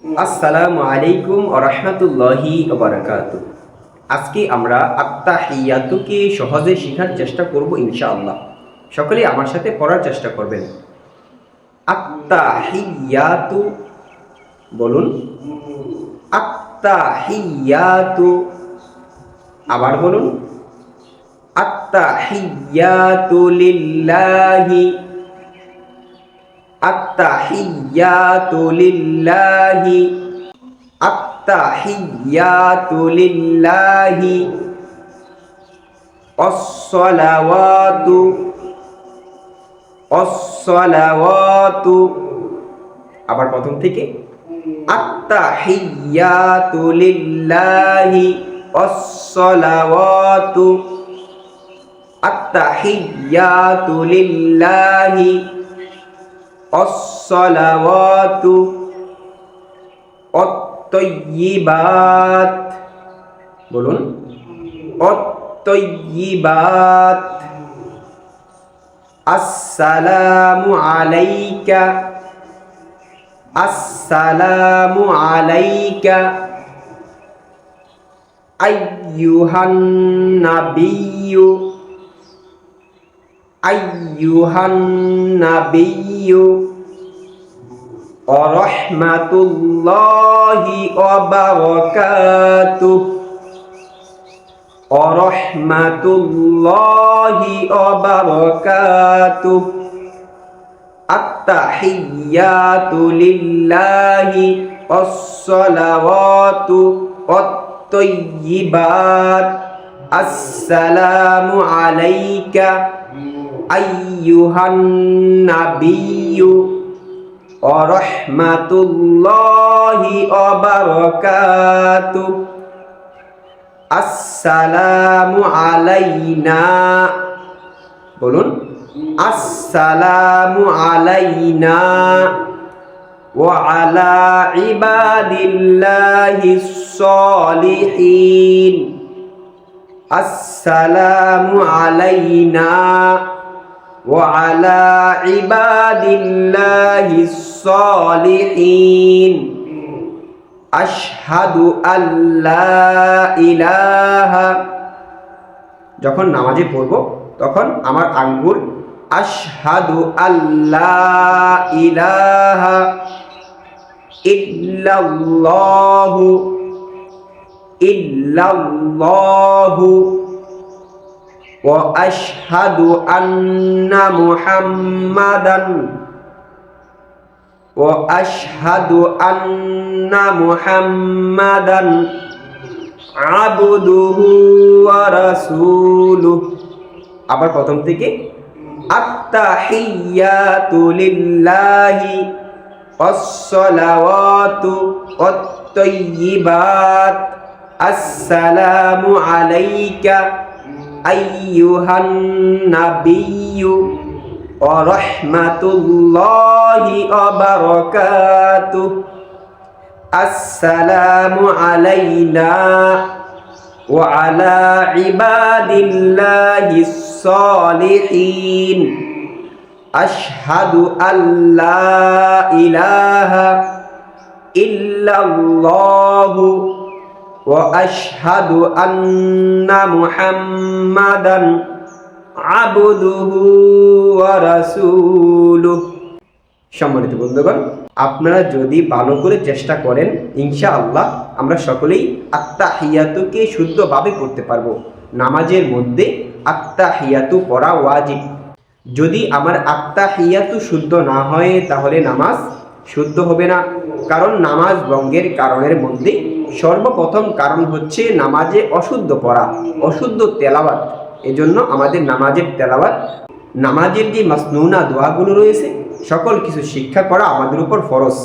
আসসালামু আলাইকুম রহমতুল্লাহি বারাকাতু আজকে আমরা আত্মাহিয়াতুকে সহজে শেখার চেষ্টা করব ইনশাআল্লাহ। সকলেই আমার সাথে পড়ার চেষ্টা করবেন। আত্মাহিয়াতু বলুন। আত্মাহিয়াতু আবার বলুন। আত্তাহিয়াতু লিল্লাহি আত্তাহিয়াতু লিল্লাহি আত্তাহিয়াতু লিল্লাহি অসলাওয়াতু অসলাওয়াতু আবার প্রথম থেকে আত্তাহিয়াতু লিল্লাহি অসলাওয়াতু আত্তাহিয়াতু লিল্লাহি। অসলাওয়াতু অত্তয়িবাত। বলুন। অত্তয়িবাত। আসসালামু আলাইকা। আসসালামু আলাইকা। অরহমাতুল্লাহি অবারকাতুহ অরহমাতুল্লাহি অবারকাতুহ আত্তাহিয়াতু লিল্লাহি অসসালাওয়াতু অত্তয়িবাত আসসালামু আলাইকা আইয়ুহান নাবিয়্যু অরহমাতুল্লাহি অবারকাতু আসসালামু আলাইনা বলুন আসসালামু আলাইনা وعلى عباد الله الصالحين السلام علينا وعلى عباد الله الصالحين أشهد أن لا إله যখন নামাজে পড়ব তখন আমার আঙ্গুল আশহাদু আল্লাহ ইলাহা ইল্লাল্লাহু ইল্লাল্লাহু واشهد ان محمدا واشهد ان محمدا عبده ورسوله আবার প্রথম থেকে আত্তাহিয়াতু লিল্লাহি ওয়াসসালাওয়াতু ওয়াত-তাইয়্যিবাত আসসালামু আলাইকা আইয়ুহান নাবিয়্যু ওয়া রাহমাতুল্লাহি ওয়া বারাকাতুহু। আসসালামু আলাইনা ওয়া আলা ইবাদিল্লাহিস সালিহিন আশহাদু আল্লা ইলাহা ইল্লাল্লাহু واشهد ان محمدا عبده ورسوله সম্মানিত বন্ধুগণ আপনারা যদি ভালো করে চেষ্টা করেন ইনশা আল্লাহ আমরা সকলেই আত্মা হিয়াতুকে শুদ্ধভাবে পড়তে পারবো নামাজের মধ্যে আত্মা হিয়াতু পড়া ওয়াজিব যদি আমার আত্মা হিয়াতু শুদ্ধ না হয় তাহলে নামাজ শুদ্ধ হবে না কারণ নামাজ ভঙ্গের কারণের মধ্যে সর্বপ্রথম কারণ হচ্ছে নামাজে অশুদ্ধ পড়া, অশুদ্ধ তেলাবাত এজন্য আমাদের নামাজের তেলাবাত নামাজের যে মাসনুনা দোয়াগুলো রয়েছে, সকল কিছু শিক্ষা করা আমাদের উপর ফরজ।